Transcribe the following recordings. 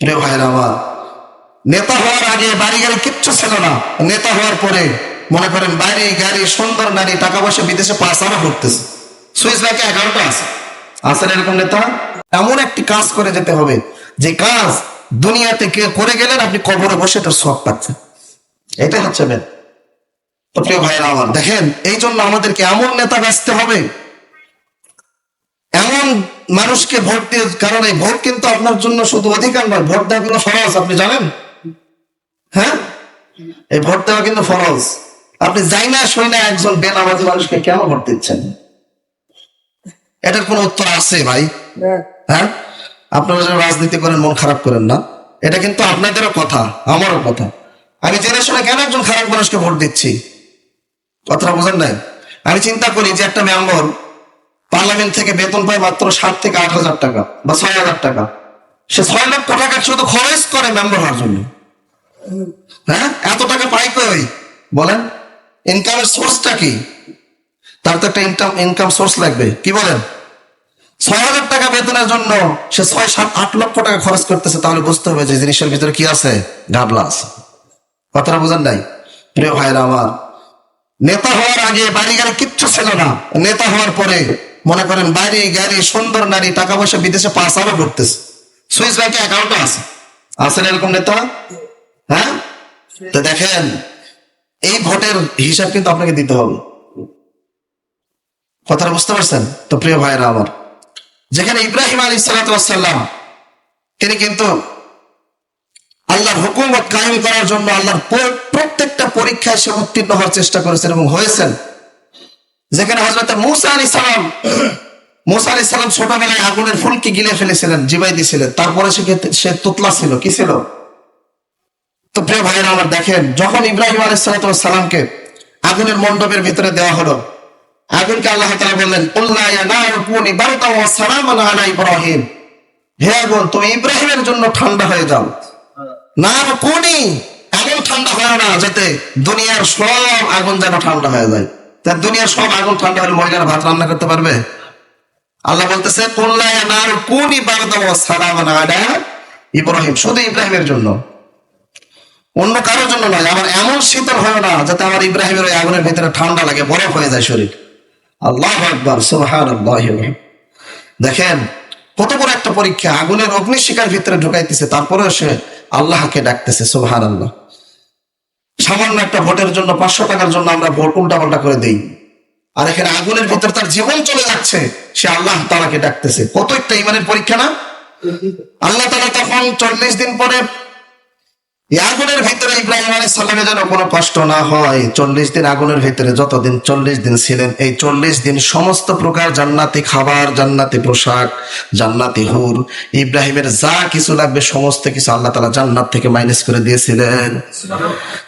ভাইরা আমার নেতা হওয়ার আগে বাড়ি গাড়ি কিচ্ছু ছিল না। নেতা হওয়ার পরে মনে করেন বাড়ি গাড়ি, সুন্দর নারী টাকা পয়সা বিদেশে পাচারও করতেছে। সুইস ব্যাংকে অ্যাকাউন্ট আছে। আছেন এরকম নেতা? এমন একটি কাজ করে যেতে হবে। যে কাজ দুনিয়াতে কে করে গেলেন, আপনি কবরে বসে তার সব পাচ্ছেন। এটাই হচ্ছে মেন। প্রিয় ভাইরা আমার দেখেন এই জন্য আমাদেরকে এমন নেতা বাঁচতে হবে এমন মানুষকে ভোট দিয়ে কারণ এই ভোট কিন্তু আপনার জন্য শুধু অধিকার নয় ভোট দেওয়া কিন্তু ফরজ আপনি জানেন? হ্যাঁ? এই ভোট দেওয়া কিন্তু ফরজ। আপনি যাই না শুই না একজন বেনামাজি মানুষকে কেন ভোট দিচ্ছেন? এটার কোনো উত্তর আছে ভাই? হ্যাঁ? আপনারা যারা রাজনীতি করেন মন খারাপ করেন না। এটা কিন্তু আপনাদেরও কথা আমারও কথা। আমি জেনে শুনে কেন একজন খারাপ মানুষকে ভোট দিচ্ছি? কথাটা বোঝেন নাই? আমি চিন্তা করি যে একটা মেম্বর পার্লামেন্ট থেকে বেতন পায় মাত্র ষাট থেকে আট হাজার টাকা বা ছয় হাজার টাকা। সে ছয় লক্ষ টাকা শুধু খরচ করে মেম্বার হওয়ার জন্য। হ্যাঁ? এত টাকা পাই কই? বলেন। ইনকামের সোর্সটা কি? তার তো একটা ইনকাম ইনকাম সোর্স লাগবে। কি বলেন? ছয় হাজার টাকা বেতনের জন্য সে ছয়, সাত, আট লক্ষ টাকা খরচ করতেছে, তাহলে বুঝতে হবে যে জিনিসের ভিতরে কি আছে? গাবলা আছে। কথাটা বুঝেন নাই? প্রিয় ভাইরা আমার, নেতা হওয়ার আগে বাড়ি গাড়ি কিচ্ছু ছিল না। নেতা হওয়ার পরে মনে করেন বাড়ি গাড়ি, সুন্দর নারী টাকা পয়সা বিদেশে পাচারও করতেছে সুইস ব্যাংকে অ্যাকাউন্ট আছে। আছেন এরকম নেতা? হ্যাঁ? তো দেখেন, এই ভোটের হিসাব কিন্তু আপনাকে দিতে হবে। কথাটা বুঝতে পারছেন? তো প্রিয় ভাইরা আমার, যেখানে ইব্রাহিম আলী সালাতাম তিনি কিন্তু আল্লাহর হুকুমত কায়েম করার জন্য আল্লাহর প্রত্যেকটা পরীক্ষায় সে উত্তীর্ণ হওয়ার চেষ্টা করেছেন এবং হয়েছেন। যেখানে হজরত মুসা আলী সালাম, মুসা আলী সালাম ছোটবেলায় আগুনের ফুলকে গিলে ফেলেছিলেন, জিবাই দিয়েছিলেন। তারপরে সে সে তুতলা ছিল, কি ছিল? তো প্রিয় ভাইয়েরা আমার দেখেন, যখন ইব্রাহিম আলী সালামকে আগুনের মণ্ডপের ভিতরে দেওয়া হলো, আগুনকে আল্লাহ তাআলা বললেন "কুল্লা ইয়া নারু কুনি বারদান ওয়া সালামান আলা ইব্রাহিম। হে আগুন, তুমি ইব্রাহিমের জন্য ঠান্ডা হয়ে যাও। না কোনি এমন ঠান্ডা হয় না যাতে দুনিয়ার সব আগুন যেন ঠান্ডা হয়ে যায়। তা দুনিয়ার সব আগুন ঠান্ডা হলে মহিলারা ভাত রান্না করতে পারবে? আল্লাহ বলতেছে ইব্রাহিম। শুধু ইব্রাহিমের জন্য। অন্য কারোর জন্য নয়, আমার এমন শীতল হয় না যাতে আমার ইব্রাহিমের ওই আগুনের ভিতরে ঠান্ডা লাগে, বরফ হয়ে যায় শরীর। আল্লাহ আকবার সুবহান দেখেন, কত বড় একটা পরীক্ষা, আগুনের অগ্নিশিকার ভিতরে ঢুকাইতেছে, তারপরেও সে আল্লাহকে ডাকতেছে সুবহান আল্লাহ সামান্য একটা ভোটের জন্য পাঁচশো টাকার জন্য আমরা ভোট উল্টা পাল্টা করে দেই। আর এখানে আগুনের ভিতরে তার জীবন চলে যাচ্ছে। সে আল্লাহ তালাকে ডাকতেছে। কত একটা ইমানের পরীক্ষা না? আল্লাহ তালা তখন চল্লিশ দিন পরে আগুনের ভিতরে ইব্রাহিম আলী সাল্লামে যেন কোনো কষ্ট না হয়। চল্লিশ দিন আগুনের ভিতরে যতদিন চল্লিশ দিন ছিলেন, এই চল্লিশ দিন সমস্ত প্রকার জান্নাতি খাবার, জান্নাতি পোশাক, জান্নাতি হুর, ইব্রাহিমের যা কিছু লাগবে, সমস্ত কিছু আল্লাহ তালা জান্নাত থেকে মাইনাস করে দিয়েছিলেন।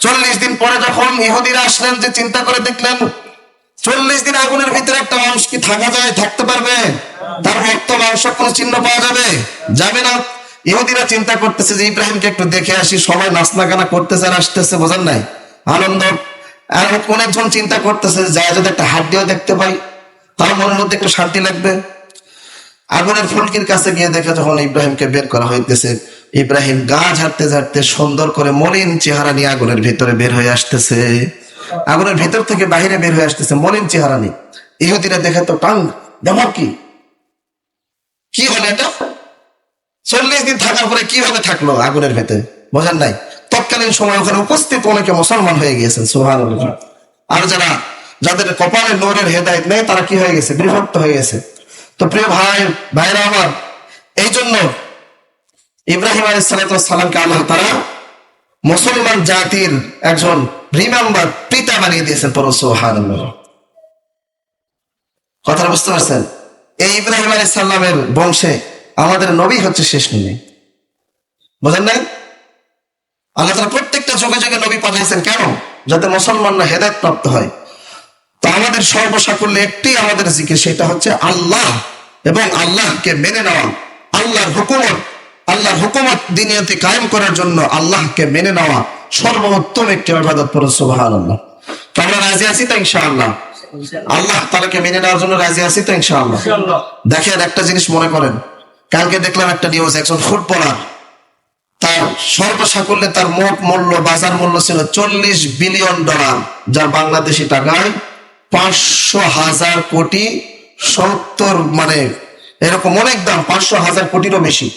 চল্লিশ দিন পরে যখন ইহুদিরা আসলেন যে চিন্তা করে দেখলেন, চল্লিশ দিন আগুনের ভিতরে একটা মানুষ কি থাকা যায়, থাকতে পারবে? তার রক্ত মাংস কোনো চিহ্ন পাওয়া যাবে? যাবে না। ইহুদিরা চিন্তা করতেছে যে ইব্রাহিমকে একটু দেখে আসি, সবাই নাচনা গানা করতেছে আর আসতেছে, বোঝেন নাই? আনন্দ। অনেকজন চিন্তা করতেছে যায় যদি একটা হাড্ডিও দেখতে পাই, তার মনের মধ্যে একটু শান্তি লাগবে। আগুনের ফুলকির কাছে গিয়ে দেখে যখন ইব্রাহিমকে বের করা হইতেছে, ইব্রাহিম গা ঝাড়তে ঝাড়তে সুন্দর করে মলিন চেহারা নিয়ে আগুনের ভিতরে বের হয়ে আসতেছে। আগুনের ভিতর থেকে বাহিরে বের হয়ে আসতেছে মলিন চেহারা নিয়ে। ইহুদিরা দেখে তো টাং দেমার কি হলো এটা চল্লিশ দিন থাকার পরে কীভাবে থাকল আগুনের ভেতরে? বোঝেন নাই? তৎকালীন সময় ওখানে উপস্থিত অনেকে মুসলমান হয়ে গিয়েছেন সুহান আর যারা, যাদের কপালে নোরের হেদায়ত নেই, তারা কি হয়ে গেছে? বিভক্ত হয়ে গেছে। তো প্রিয় ভাই, ভাইরা আমার, এই জন্য ইব্রাহিম আলী সালামকে আল্লাহ তারা মুসলমান জাতির একজন রিমেম্বার পিতা বানিয়ে দিয়েছেন পর সোহান কথা বুঝতে পারছেন? এই ইব্রাহিম আলী সাল্লামের বংশে আমাদের নবী হচ্ছে শেষ নবী। বোঝেন নাই? আল্লাহ তালা প্রত্যেকটা যুগে যুগে নবী পাঠিয়েছেন কেন? যাতে মুসলমানরা হেদায়ত প্রাপ্ত হয়। তো আমাদের সর্বসাকুল্যে একটি আমাদের জিকির সেটা হচ্ছে আল্লাহ এবং আল্লাহকে মেনে নেওয়া। আল্লাহর হুকুমত আল্লাহর হুকুমত দিনিয়াতে কায়েম করার জন্য আল্লাহকে মেনে নেওয়া সর্বোত্তম একটি আবাদত পরে সুবাহান আল্লাহ তো আমরা রাজি আছি তো ইনশাআল্লাহ? আল্লাহ তালাকে মেনে নেওয়ার জন্য রাজি আছি তো ইনশাআল্লাহ। দেখেন একটা জিনিস মনে করেন। কালকে দেখলাম একটা নিউজ একজন ফুটবলার তার সর্বসাকল্যে তার মোট মূল্য, বাজার মূল্য ছিল চল্লিশ বিলিয়ন ডলার যার বাংলাদেশি টাকায় পাঁচশো হাজার কোটি সত্তর মানে এরকম অনেক দাম, পাঁচশো হাজার কোটিরও বেশি।